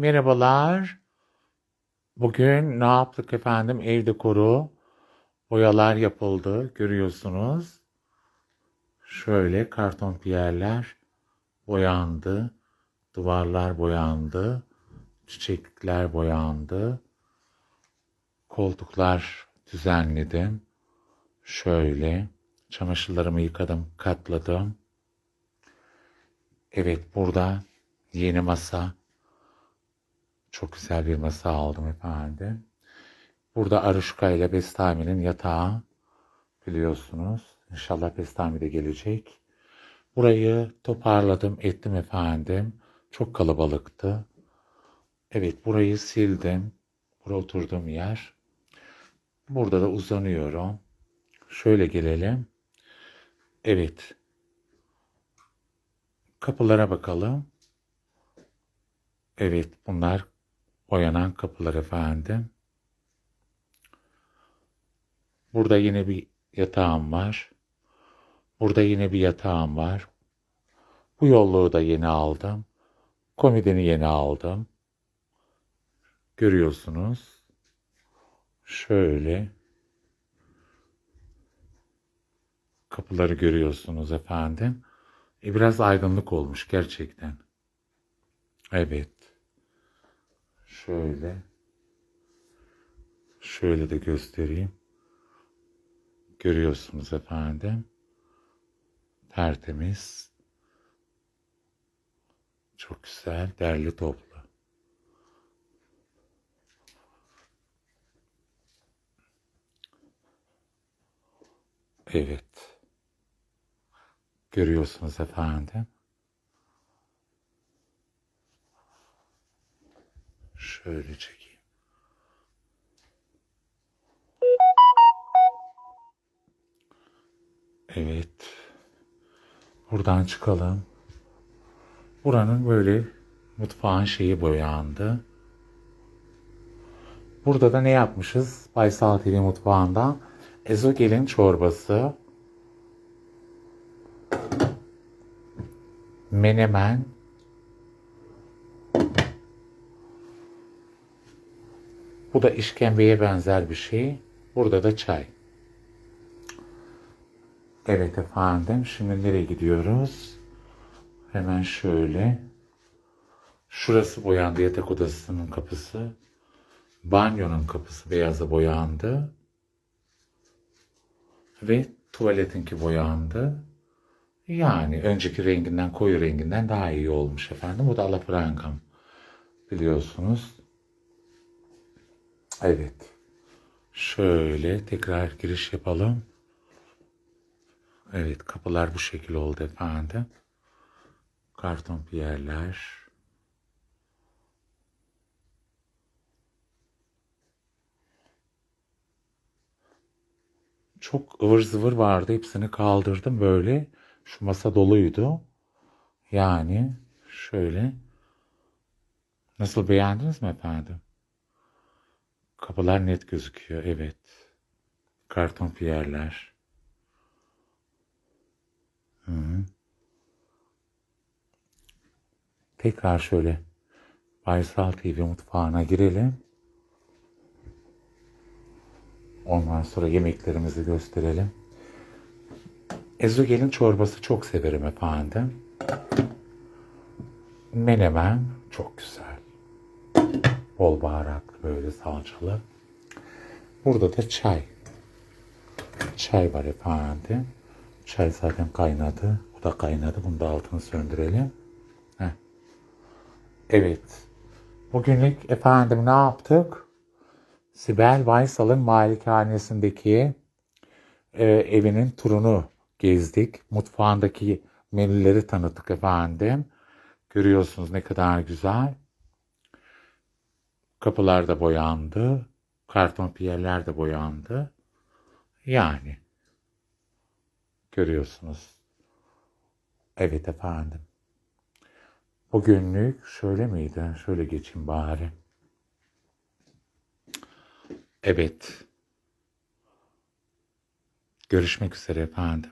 Merhabalar. Bugün ne yaptık efendim? Ev dekoru. Boyalar yapıldı. Görüyorsunuz. Şöyle karton piyerler boyandı. Duvarlar boyandı. Çiçekler boyandı. Koltuklar düzenledim. Şöyle. Çamaşırlarımı yıkadım, katladım. Evet burada yeni masa. Çok güzel bir masa aldım efendim. Burada Aruşka ile Bestami'nin yatağı biliyorsunuz. İnşallah Bestami de gelecek. Burayı toparladım ettim efendim. Çok kalabalıktı. Evet burayı sildim. Buraya oturduğum yer. Burada da uzanıyorum. Şöyle gelelim. Evet. Kapılara bakalım. Evet bunlar boyanan kapılar efendim. Burada yine bir yatağım var. Burada yine bir yatağım var. Bu yolluğu da yeni aldım. Komodini yeni aldım. Görüyorsunuz. Şöyle. Kapıları görüyorsunuz efendim. E, biraz aydınlık olmuş gerçekten. Evet. Şöyle. Şöyle de göstereyim. Görüyorsunuz efendim. Tertemiz. Çok güzel, derli toplu. Evet. Görüyorsunuz efendim. Şöyle çekeyim. Evet. Buradan çıkalım. Buranın böyle mutfağın şeyi boyandı. Burada da ne yapmışız? Baysal TV mutfağında ezogelin çorbası, menemen, bu da işkembeye benzer bir şey. Burada da çay. Evet efendim, şimdi nereye gidiyoruz? Hemen şöyle. Şurası boyandı, yatak odasının kapısı. Banyonun kapısı beyaza boyandı. Ve tuvaletinki boyandı. Yani önceki renginden, koyu renginden daha iyi olmuş efendim. Bu da alafrangam. Biliyorsunuz. Evet. Şöyle tekrar giriş yapalım. Evet kapılar bu şekil oldu efendim. Karton piyerler. Çok ıvır zıvır vardı. Hepsini kaldırdım böyle. Şu masa doluydu. Yani şöyle. Nasıl beğendiniz mi efendim? Kapılar net gözüküyor. Evet. Karton piyerler. Hı -hı. Tekrar şöyle Baysal TV mutfağına girelim. Ondan sonra yemeklerimizi gösterelim. Ezogelin çorbası çok severim efendim. Menemen çok güzel. Bol baharatlı böyle salçalı. Burada da çay. Çay var efendim. Çay zaten kaynadı. Bu da kaynadı. Bunu da altını söndürelim. Heh. Evet. Bugünlük efendim ne yaptık? Sibel Vaysal'ın malikanesindeki e, evinin turunu gezdik. Mutfağındaki menüleri tanıttık efendim. Görüyorsunuz ne kadar güzel. Kapılar da boyandı. Karton piyerler de boyandı. Yani. Görüyorsunuz. Evet efendim. Bugünlük şöyle miydi? Şöyle geçeyim bari. Evet. Görüşmek üzere efendim.